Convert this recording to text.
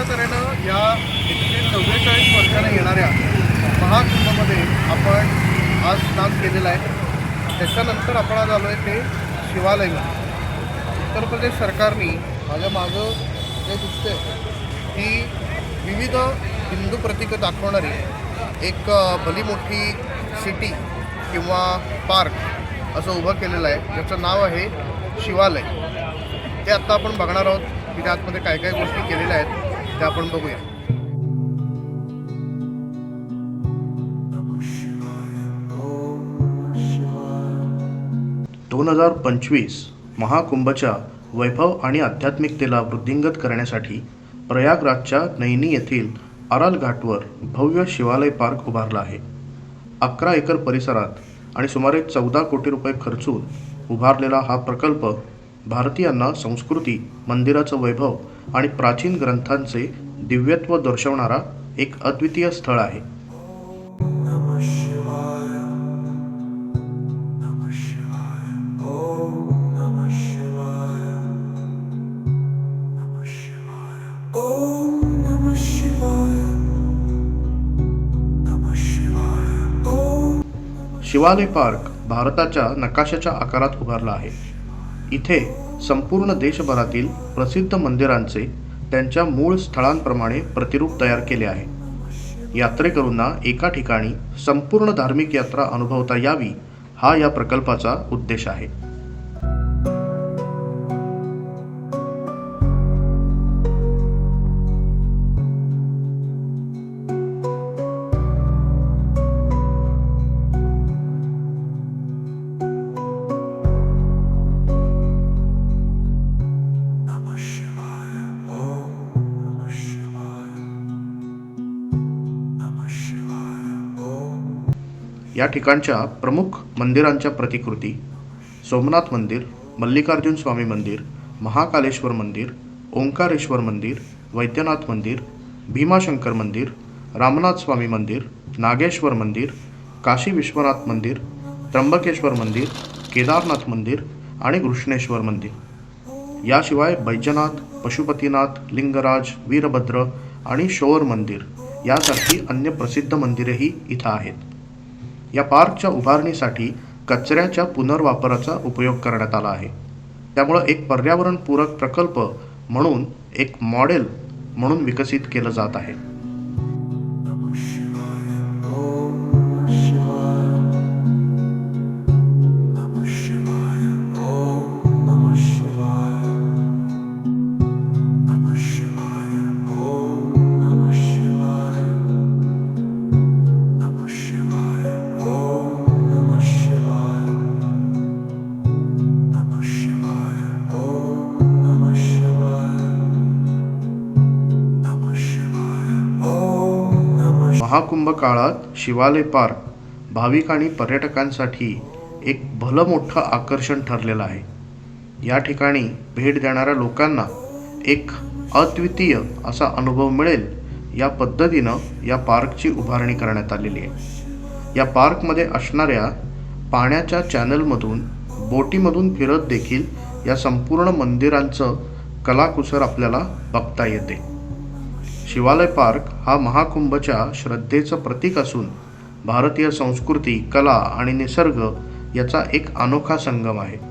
अशा तऱ्हेनं या एकशे चव्वेचाळीस वर्षाने येणाऱ्या महाकुंभमध्ये आपण आज स्नान केलेलं आहे. त्याच्यानंतर आपण आज आलो आहे ते शिवालय. उत्तर प्रदेश सरकारने माझ्या मागं जे दिसते ती विविध हिंदू प्रतीकं दाखवणारी एक भली मोठी सिटी किंवा पार्क असं उभं केलेलं आहे. ज्याचं नाव आहे शिवालय. ते आत्ता आपण बघणार आहोत की त्या आतमध्ये काय काय गोष्टी केलेल्या आहेत. ते आपण बघूया. दोन हजार पंचवीस महाकुंभच्या वैभव आणि आध्यात्मिकतेला वृद्धिंगत करण्यासाठी प्रयागराजच्या नैनी येथील अराल घाटवर भव्य शिवालय पार्क उभारला आहे. अकरा एकर परिसरात आणि सुमारे चौदा कोटी रुपये खर्चून उभारलेला हा प्रकल्प भारतीयांना संस्कृती मंदिराचं वैभव आणि प्राचीन ग्रंथांचे दिव्यत्व दर्शवणारा एक अद्वितीय स्थळ आहे. शिवालय पार्क भारताच्या नकाशाच्या आकारात उभारला आहे. इथे संपूर्ण देशभरातील प्रसिद्ध मंदिरांचे त्यांच्या मूळ स्थळांप्रमाणे प्रतिरूप तयार केले आहे. यात्रेकरूंना एका ठिकाणी संपूर्ण धार्मिक यात्रा अनुभवता यावी हा या प्रकल्पाचा उद्देश आहे. या ठिकाणच्या प्रमुख मंदिरांच्या प्रतिकृती सोमनाथ मंदिर मल्लिकार्जुन स्वामी मंदिर महाकालेश्वर मंदिर ओंकारेश्वर मंदिर वैद्यनाथ मंदिर भीमाशंकर मंदिर रामनाथ स्वामी मंदिर नागेश्वर मंदिर काशी विश्वनाथ मंदिर त्र्यंबकेश्वर मंदिर केदारनाथ मंदिर आणि कृष्णेश्वर मंदिर. याशिवाय बैजनाथ पशुपतीनाथ लिंगराज वीरभद्र आणि शोर मंदिर यासारखी अन्य प्रसिद्ध मंदिरेही इथं आहेत. या पार्कच्या उभारणीसाठी कचऱ्याच्या पुनर्वापराचा उपयोग करण्यात आला आहे. त्यामुळं एक पर्यावरणपूरक प्रकल्प म्हणून एक मॉडेल म्हणून विकसित केलं जात आहे. महाकुंभ काळात शिवालय पार्क भाविक आणि पर्यटकांसाठी एक भलं मोठं आकर्षण ठरलेलं आहे. या ठिकाणी भेट देणाऱ्या लोकांना एक अद्वितीय असा अनुभव मिळेल या पद्धतीनं या पार्कची उभारणी करण्यात आलेली आहे. या पार्कमध्ये असणाऱ्या पाण्याच्या चॅनलमधून बोटीमधून फिरत देखील या संपूर्ण मंदिरांचं कलाकुसर आपल्याला बघता येते. शिवालय पार्क हा महाकुंभच्या श्रद्धेचं प्रतीक असून भारतीय संस्कृती कला आणि निसर्ग याचा एक अनोखा संगम आहे.